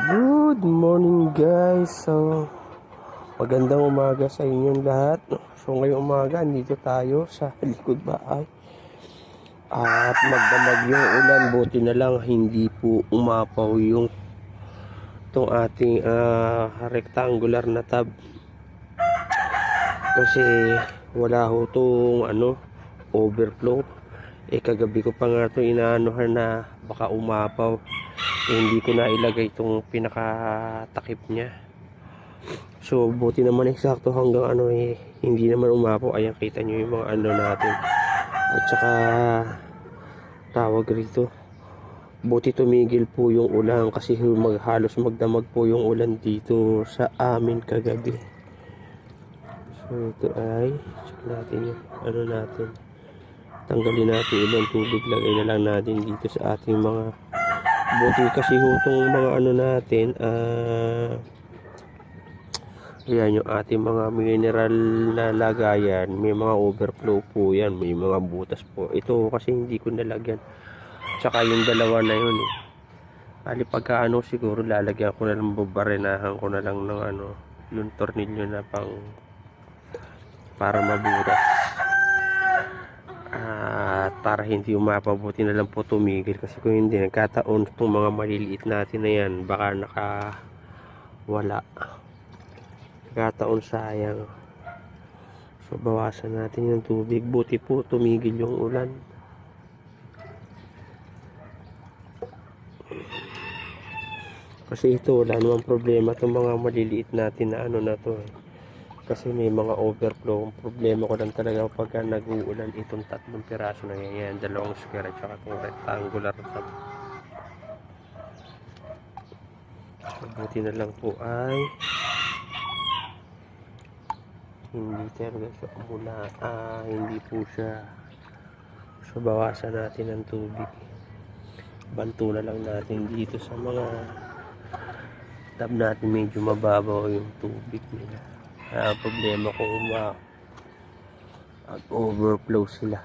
Good morning guys. So, magandang umaga sa inyong lahat. So, ngayong umaga, dito tayo sa likod bahay. At magdamag yung ulan. Buti na lang, hindi po umapaw yung itong ating ah, rectangular na tab. Kasi wala ho itong ano, overflow. Eh kagabi ko pa nga ito inaanuhan na baka umapaw. Hindi ko na ilagay itong pinakatakip niya. So buti naman eksakto hanggang ano eh hindi naman umapaw. Ayan kita nyo yung mga ano natin. At saka tawag rito. Buti tumigil po yung ulan kasi maghalos magdamag po yung ulan dito sa amin kagabi. So ito ay check natin yung ano natin. Tanggalin natin ibang tubig lagay na lang natin dito sa ating mga buti kasi hutong mga ano natin ah yan yung ating mga mineral na lagayan. May mga overflow po yan. May mga butas po. Ito kasi hindi ko nalagyan. Tsaka yung dalawa na yun eh. Ali pagka ano siguro lalagyan ko na lang babarenahan ko na lang ng ano yung tornilyo na pang para mabutas at para hindi umapabuti na lang po tumigil. Kasi kung hindi nagkataon itong mga maliliit natin na yan baka naka wala nagkataon sayang. So bawasan natin yung tubig. Buti po tumigil yung ulan. Kasi ito wala namang problema itong mga maliliit natin na ano na to eh. Kasi may mga overflow. Ang problema ko lang talaga pagka nag-uulan itong tatlong piraso na yan, yan dalawang square at saka itong rectangular na mabuti na lang po ay hindi talaga siya mula ah, hindi po siya so bawasan natin ng tubig. Banto na lang natin dito sa mga tab natin. Medyo mababaw yung tubig nila ang problema kung ma at overflow sila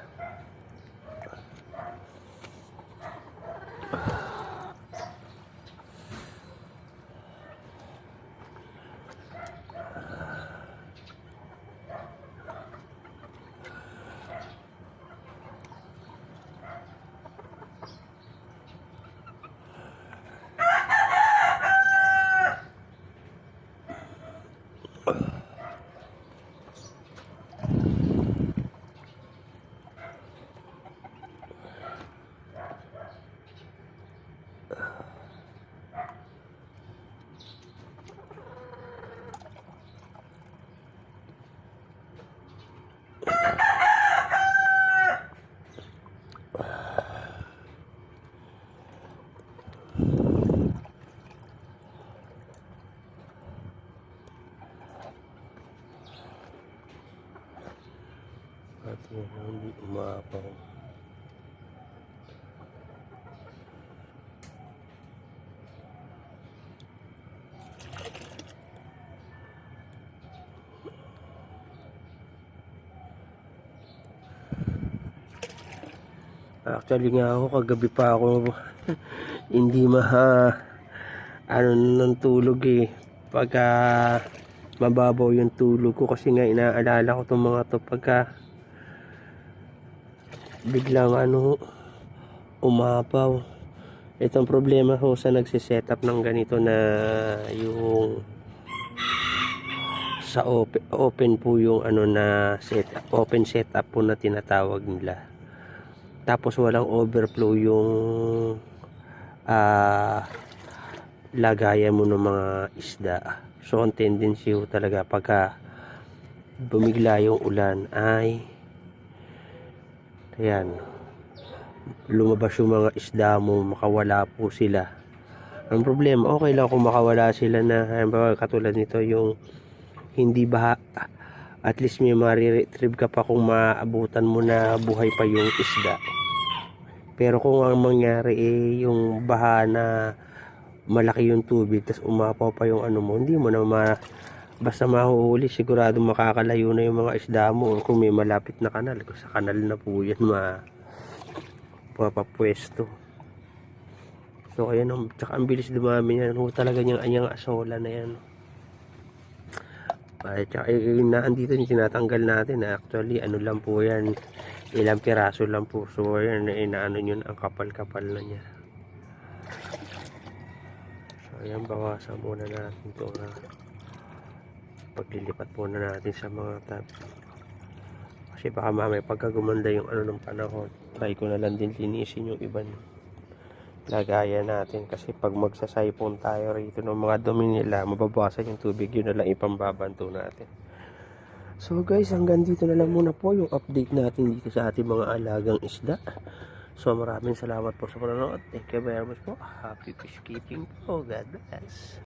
at yun, hindi umapaw Actually nga ako kagabi pa ako hindi maha ano ng tulog eh. Pagka mababaw yung tulog ko kasi nga inaalala ko tong mga to pagka biglang ano umapaw. Itong problema ko sa nagsiset up ng ganito na yung sa open, open po yung ano na set open setup po na tinatawag nila tapos walang overflow yung ah lagayan mo ng mga isda. So ang tendency ho talaga pagka bumigla yung ulan ay ayan lumabas yung mga isda mo makawala po sila. Ang problema okay lang kung makawala sila na halimbawa katulad nito yung hindi baha at least may mariretrieve ka pa kung maabutan mo na buhay pa yung isda pero kung ang mangyari eh yung baha na malaki yung tubig tapos umapaw pa yung ano mo hindi mo na ma basta mahuhuli sigurado makakalayo na yung mga isda mo kung may malapit na kanal kung sa kanal na po yan ma papapwesto So ayan, oh, tsaka ang bilis dumami yan. Oh, talaga niyang anyang asola na yan. Ay, tsaka eh, na andito yung tinatanggal natin. ah. Actually, ano lang po yan. Ilang piraso lang po. So ayan, eh, inaano yun, ang kapal-kapal na niya. So ayan, bawasan muna natin ito na paglilipat muna natin sa mga tab. Kasi baka mamaya pagka gumanda yung ano ng panahon, try ko na lang din linisin yung iba lagayan natin kasi pag magsasaipon tayo rito ng mga dumi nila mababawasan yung tubig yun na lang ipambabanto natin so guys hanggang dito na lang muna po yung update natin dito sa ating mga alagang isda. So maraming salamat po sa panonood. Thank you very much po. Happy fish keeping po. God bless